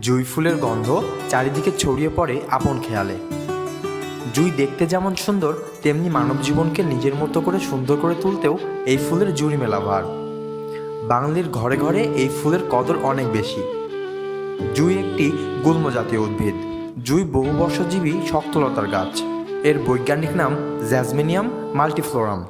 জুঁই ফুলের গন্ধ চারিদিকে ছড়িয়ে পড়ে আপন খেয়ালে। জুঁই দেখতে যেমন সুন্দর, তেমনি মানব জীবনকে নিজের মতো করে সুন্দর করে তুলতেও এই ফুলের জুড়ি মেলা ভার বাঙালির ঘরে ঘরে এই ফুলের কদর অনেক বেশি। জুঁই একটি গুল্ম জাতীয় উদ্ভিদ। জুঁই বহু বর্ষজীবী শক্তলতার গাছ। এর বৈজ্ঞানিক নাম জ্যাজমিনিয়াম মাল্টিফ্লোরাম।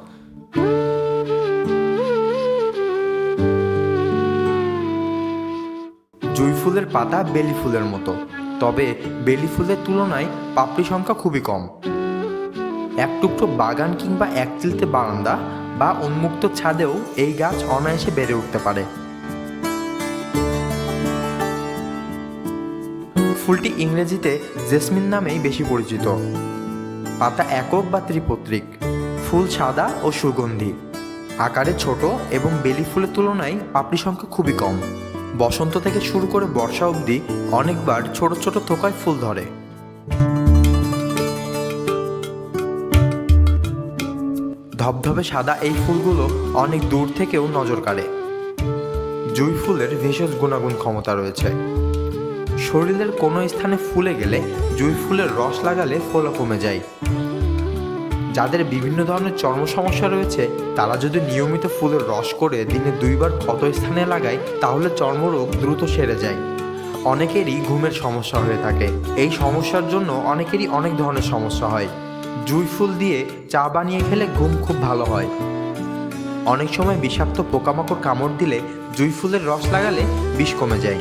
জুঁই ফুলের পাতা বেলি ফুলের মতো। তবে বেলি ফুলের তুলনায় পাপড়ি সংখ্যা খুবই কম। এক টুকরো বাগান কিংবা এক চিলতে বারান্দা বা উন্মুক্ত ছাদেও এই গাছ অনায়াসে বেড়ে উঠতে পারে। ফুলটি ইংরেজিতে জেসমিন নামেই বেশি পরিচিত। পাতা একক বা ত্রিপত্রিক। ফুল সাদা ও সুগন্ধি। আকারে ছোট এবং বেলি ফুলের তুলনায় পাপড়ি সংখ্যা খুবই কম। বসন্ত থেকে শুরু করে বর্ষা অবধি অনেকবার ছোট ছোট থোকায় ফুল ধরে। ধবধবে সাদা এই ফুলগুলো অনেক দূর থেকেও নজর কাড়ে। জুঁই ফুলের ভেষজ গুণাগুণ ক্ষমতা রয়েছে। শরীরের কোনো স্থানে ফুলে গেলে জুঁই ফুলের রস লাগালে ফোলা কমে যায়। যাদের বিভিন্ন ধরনের চর্ম সমস্যা রয়েছে, তারা যদি নিয়মিত ফুলের রস করে দিনে দুইবার ক্ষত স্থানে লাগায়, তাহলে চর্মরোগ দ্রুত সেরে যায়। অনেকেরই ঘুমের সমস্যা হয়ে থাকে। এই সমস্যার জন্য অনেকেরই অনেক ধরনের সমস্যা হয়। জুঁই ফুল দিয়ে চা বানিয়ে খেলে ঘুম খুব ভালো হয়। অনেক সময় বিষাক্ত পোকামাকড় কামড় দিলে জুঁই ফুলের রস লাগালে বিষ কমে যায়।